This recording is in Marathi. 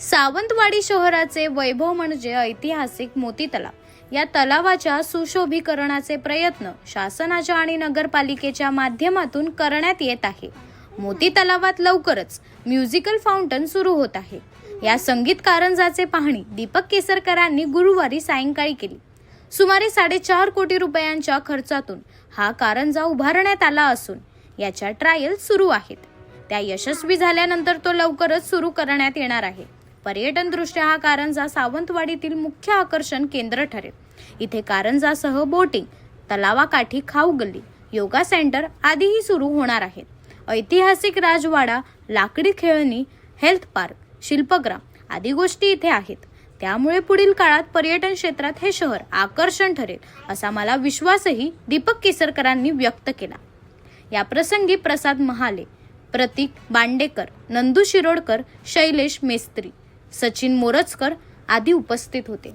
सावंतवाडी शहराचे वैभव म्हणजे ऐतिहासिक मोती तलाव या तलावाच्या सुशोभीकरणाचे प्रयत्न शासनाच्या आणि नगरपालिकेच्या माध्यमातून करण्यात येत आहे. मोती तलावात लवकरच म्युझिकल फाउंटन सुरू होत आहे. या संगीत कारंजाचे पाहणी दीपक केसरकरांनी गुरुवारी सायंकाळी केली. सुमारे साडेचार कोटी रुपयांच्या खर्चातून हा कारंजा उभारण्यात आला असून याच्या ट्रायल सुरू आहेत. त्या यशस्वी झाल्यानंतर तो लवकरच सुरू करण्यात येणार आहे. पर्यटनदृष्ट्या हा कारंजा सावंतवाडीतील मुख्य आकर्षण केंद्र ठरेल. इथे कारंजासह बोटिंग तलावाकाठी खाऊ गल्ली योगा सेंटर आदीही सुरू होणार आहेत. ऐतिहासिक राजवाडा लाकडी खेळणी हेल्थ पार्क शिल्पग्राम आदी गोष्टी इथे आहेत. त्यामुळे पुढील काळात पर्यटन क्षेत्रात हे शहर आकर्षण ठरेल असा मला विश्वासही दीपक केसरकरांनी व्यक्त केला. या प्रसंगी प्रसाद महाले प्रतीक बांडेकर नंदू शिरोडकर शैलेश मेस्त्री सचिन मोरजकर आदी उपस्थित होते.